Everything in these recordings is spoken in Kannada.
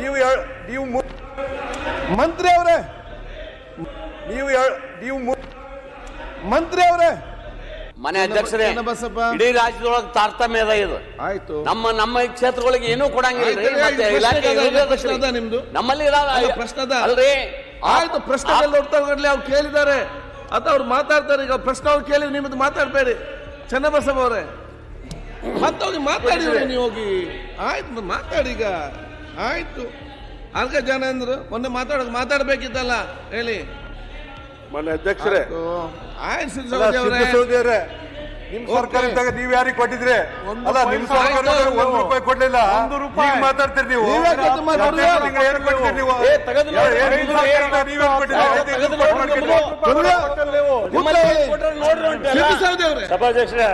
ನೀವು ಹೇಳ್- ನೀವು ಮಂತ್ರಿ ಅವರೇ. ನೀವು ಹೇಳ್- ನೀವು ಮಂತ್ರಿ ಅವರೇ. ಮನೆ ಅಧ್ಯಕ್ಷರೇ ಚನ್ನಬಸಪ್ಪ. ಇಡೀ ರಾಜ್ಯದೊಳಗೆ ತಾರತಮ್ಯ ಅದ ಇದು. ಆಯ್ತು. ನಮ್ಮ ನಮ್ಮ ಕ್ಷೇತ್ರಗಳಿಗೆ ಏನೂ ಕೊಡಂಗಿಲ್ಲ ನಿಮ್ದು? ನಮ್ಮಲ್ಲಿ. ಪ್ರಶ್ನೆ ಅದ. ಅಲ್ರಿ ಆಯ್ತು ಪ್ರಶ್ನೆ ಉತ್ತರಗಡ್ಲಿ ಅವ್ರು ಕೇಳಿದ್ದಾರೆ. ಅಥವಾ ಅವ್ರು ಮಾತಾಡ್ತಾರೆ ಈಗ ಪ್ರಶ್ನೆ ಅವ್ರು ಕೇಳಿ ನಿಮ್ಮದು ಮಾತಾಡಬೇಡಿ. ಚನ್ನಬಸವ ಅವರೇ. ಮತ್ತೆ ಹೋಗಿ ಮಾತಾಡಿ ನೀವು ಹೋಗಿ. ಆಯ್ತು ಮಾತಾಡಿ ಈಗ. ಆಯ್ತು ಅದಕ್ಕೆ ಜನ ಅಂದ್ರು ಮೊನ್ನೆ ಮಾತಾಡೋದು ಮಾತಾಡ್ಬೇಕಿತ್ತಲ್ಲ ಹೇಳಿ ಮೊನ್ನೆ ಅಧ್ಯಕ್ಷರೇ ಆಯ್ತು. ಆಯ್ತು ಸಿದ್ದು ಅಲ್ಲ, ಅವರೇ. ನಿಮ್. ಸರ್ಕಾರ ಇದ್ದಾಗ ನೀವ್ ಯಾರಿಗೆ ಕೊಟ್ಟಿದ್ರಿ? ಒಂದು ಅಲ್ಲ ನಿಮ್ ಸರ್ಕಾರ ಒಂದ್ ರೂಪಾಯಿ ಕೊಡ್ಲಿಲ್ಲ. ಒಂದು ರೂಪಾಯಿ. ಈಗ ಮಾತಾಡ್ತೀರಿ? ನೀವು? ಏನು ಕೊಟ್ಟಿದ್ರಿ? ಕೊಟ್ಟಿದ್ರಿ? ಸಭಾಧ್ಯಕ್ಷರೇ.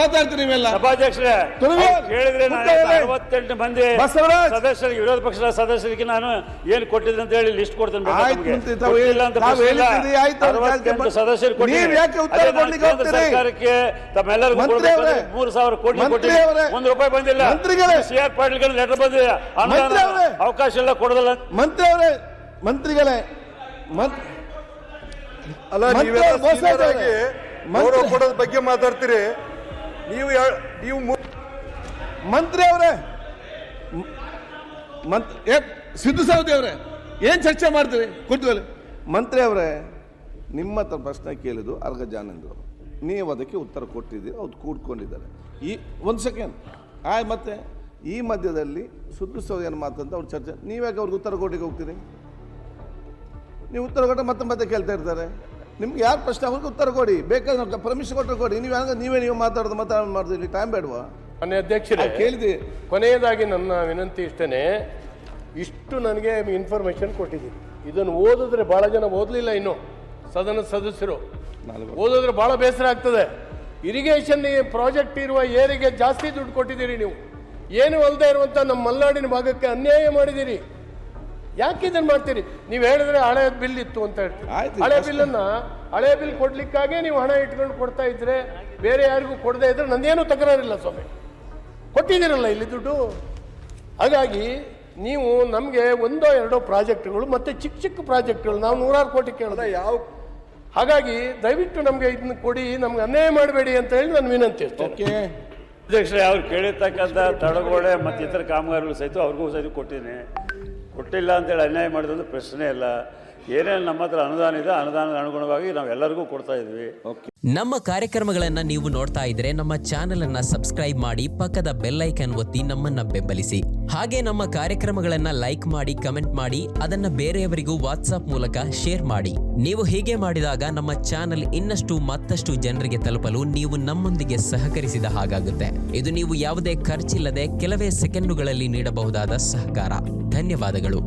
ಮಾತಾಡ್ತೀರಿ ನೀವೆಲ್ಲ? ಸಭಾಧ್ಯಕ್ಷರೇ ಹೇಳಿದ್ರೆ. ಅರವತ್ತೆಂಟು ಮಂದಿ ಸದಸ್ಯರಿಗೆ ವಿರೋಧ ಪಕ್ಷದ ಸದಸ್ಯರಿಗೆ ನಾನು ಏನ್ ಕೊಟ್ಟಿದ್ದೆ ಅಂತ ಹೇಳಿ ಲಿಸ್ಟ್ ಕೊಡ್ತೇನೆ ಸದಸ್ಯರು ನೀವು ಯಾಕೆ ಉತ್ತರ ಕೊಡ್ಲಿಕ್ಕೆ ಹೋಗ್ತೀರಿ? ಸರ್ಕಾರಕ್ಕೆ ತಮ್ಮೆಲ್ಲರಿಗೂ ಮಂತ್ರಿ ಕೊಡ್ಬೇಕಾದ್ರೆ ಅವರೇ. ಮೂರು ಸಾವಿರ ಕೋಟಿ ಮಂತ್ರಿ ಅವರೇ. ಒಂದು ರೂಪಾಯಿ ಬಂದಿಲ್ಲ ಮಂತ್ರಿಗಳೇ. ಸಿ ಆರ್ ಪಾಟೀಲ್ ಲೆಟರ್ ಬಂದಿದೆ ಅವರೇ. ಅವಕಾಶ ಎಲ್ಲ ಕೊಡೋದಲ್ಲ ಮಂತ್ರಿ ಅವರೇ ಮಂತ್ರಿಗಳೇ ಮಂತ್ ಅಲ್ಲ. ಗೌರವ ಕೊಡೋದ್ ಬಗ್ಗೆ ಮಾತಾಡ್ತೀರಿ ನೀವು ನೀವು ಮಂತ್ರಿ ಅವರೇ ಮಂತ್ ಏ ಸಿದ್ದು ಸಾವಿ ಅವರೇ ಏನ್ ಚರ್ಚೆ ಮಾಡ್ತೀರಿ ಕುರ್ತು ಮಂತ್ರಿ ಅವರೇ ನಿಮ್ಮ ಹತ್ರ ಪ್ರಶ್ನೆ ಕೇಳಿದ್ದು ಅರ್ಗ ಜಾನಂದ್ರು ನೀವು ಅದಕ್ಕೆ ಉತ್ತರ ಕೊಟ್ಟಿದ್ದೀರಿ ಅವ್ರು ಕೂಡ್ಕೊಂಡಿದ್ದಾರೆ. ಈ ಒಂದು ಸೆಕೆಂಡ್ ಆಯ್ ಮತ್ತೆ ಈ ಮಧ್ಯದಲ್ಲಿ ಸುದ್ದು ಏನು ಮಾತಂತ ಅವ್ರು ಚರ್ಚೆ ನೀವ್ಯಾಕೆ ಅವ್ರಿಗೆ ಉತ್ತರ ಕೊಟ್ಟಿಗೆ ಹೋಗ್ತೀರಿ? ನೀವು ಉತ್ತರ ಕೊಟ್ಟರೆ ಮತ್ತೆ ಮತ್ತೆ ಕೇಳ್ತಾ ಇರ್ತಾರೆ. ನಿಮ್ಗೆ ಯಾರು ಪ್ರಶ್ನೆ? ಅವ್ರಿಗೆ ಉತ್ತರ ಕೊಡಿ. ಬೇಕಾದ್ರೆ ಪರ್ಮಿಷನ್ ಕೊಟ್ಟರೆ ಕೊಡಿ. ನೀವು ಹಂಗ ನೀವೇ ನೀವು ಮಾತಾಡೋದು ಮಾತಾಡೋದು ಇಲ್ಲಿ ಟೈಮ್ ಬೇಡವಾ? ಮನೆ ಅಧ್ಯಕ್ಷರೇ ಕೇಳಿದೆ ಕೊನೆಯದಾಗಿ ನನ್ನ ವಿನಂತಿ ಇಷ್ಟೇ ಇಷ್ಟು ನನಗೆ ಇನ್ಫಾರ್ಮೇಶನ್ ಕೊಟ್ಟಿದ್ದೀನಿ ಇದನ್ನು ಓದಿದ್ರೆ ಭಾಳ ಜನ ಓದಲಿಲ್ಲ ಇನ್ನು. ಸದನ ಸದಸ್ಯರು. ಓದಿದ್ರೆ ಬಹಳ ಬೇಸರ ಆಗ್ತದೆ. ಇರಿಗೇಷನ್ ಪ್ರಾಜೆಕ್ಟ್ ಇರುವ ಏರಿಗೆ ಜಾಸ್ತಿ ದುಡ್ಡು ಕೊಟ್ಟಿದ್ದೀರಿ ನೀವು. ಏನು ಅಲ್ಲದೆ ಇರುವಂಥ ನಮ್ಮ ಮಲೆನಾಡಿನ ಭಾಗಕ್ಕೆ ಅನ್ಯಾಯ ಮಾಡಿದ್ದೀರಿ. ಯಾಕೆ ಇದನ್ನು ಮಾಡ್ತೀರಿ? ನೀವು ಹೇಳಿದ್ರೆ ಹಳೆ ಬಿಲ್ ಇತ್ತು ಅಂತ ಹೇಳ್ತೀರಿ. ಹಳೆ ಬಿಲ್ ಬಿಲ್ಲನ್ನು ಹಳೆ ಬಿಲ್ ಕೊಡ್ಲಿಕ್ಕಾಗೆ ನೀವು ಹಣ ಇಟ್ಕೊಂಡು ಕೊಡ್ತಾ ಇದ್ರೆ ಬೇರೆ ಯಾರಿಗೂ ಕೊಡದೇ ಇದ್ರೆ ನಂದೇನು ತಕರಾರಿಲ್ಲ ಸ್ವಾಮಿ. ಕೊಟ್ಟಿದ್ದೀರಲ್ಲ ಇಲ್ಲಿ ದುಡ್ಡು? ಹಾಗಾಗಿ ನೀವು ನಮಗೆ ಒಂದೋ ಎರಡೋ ಪ್ರಾಜೆಕ್ಟ್ಗಳು ಮತ್ತೆ ಚಿಕ್ಕ ಚಿಕ್ಕ ಪ್ರಾಜೆಕ್ಟ್ಗಳು ನಾವು ನೂರಾರು ಕೋಟಿ ಕೇಳಿದ್ರೆ ಯಾವ ಹಾಗಾಗಿ ದಯವಿಟ್ಟು ನಮಗೆ ಇದನ್ನ ಕೊಡಿ ನಮ್ಗೆ ಅನ್ಯಾಯ ಮಾಡಬೇಡಿ ಅಂತ ಹೇಳಿ ನಾನು ವಿನಂತಿ ಓಕೆ. ಅಧ್ಯಕ್ಷರೇ ಅವ್ರು ಕೇಳಿರ್ತಕ್ಕಂಥ ತಡಗೋಡೆ ಮತ್ತು ಇತರ ಕಾಮಗಾರಿಗಳು ಸಹಿತ ಅವ್ರಿಗೂ ಸಹಿತ ಕೊಟ್ಟಿದ್ದೀನಿ ಕೊಟ್ಟಿಲ್ಲ ಅಂತೇಳಿ ಅನ್ಯಾಯ ಮಾಡಿದ್ರೆ ಪ್ರಶ್ನೆ ಇಲ್ಲ. ಏನೇನು ನಮ್ಮ ಹತ್ರ ಅನುದಾನ ಇದೆ, ಅನುದಾನದ ಅನುಗುಣವಾಗಿ ನಾವೆಲ್ಲರಿಗೂ ಕೊಡ್ತಾ ಇದ್ವಿ. ನಮ್ಮ ಕಾರ್ಯಕ್ರಮಗಳನ್ನ ನೀವು ನೋಡ್ತಾ ಇದ್ರೆ ನಮ್ಮ ಚಾನೆಲ್ ಅನ್ನ ಸಬ್ಸ್ಕ್ರೈಬ್ ಮಾಡಿ ಪಕ್ಕದ ಬೆಲ್ಲೈಕನ್ ಒತ್ತಿ ನಮ್ಮನ್ನ ಬೆಂಬಲಿಸಿ. ಹಾಗೆ ನಮ್ಮ ಕಾರ್ಯಕ್ರಮಗಳನ್ನ ಲೈಕ್ ಮಾಡಿ ಕಮೆಂಟ್ ಮಾಡಿ, ಅದನ್ನ ಬೇರೆಯವರಿಗೂ ವಾಟ್ಸ್ಆಪ್ ಮೂಲಕ ಶೇರ್ ಮಾಡಿ. ನೀವು ಹೀಗೆ ಮಾಡಿದಾಗ ನಮ್ಮ ಚಾನೆಲ್ ಇನ್ನಷ್ಟು ಮತ್ತಷ್ಟು ಜನರಿಗೆ ತಲುಪಲು ನೀವು ನಮ್ಮೊಂದಿಗೆ ಸಹಕರಿಸಿದ ಹಾಗಾಗುತ್ತೆ. ಇದು ನೀವು ಯಾವುದೇ ಖರ್ಚಿಲ್ಲದೆ ಕೆಲವೇ ಸೆಕೆಂಡುಗಳಲ್ಲಿ ನೀಡಬಹುದಾದ ಸಹಕಾರ. ಧನ್ಯವಾದಗಳು.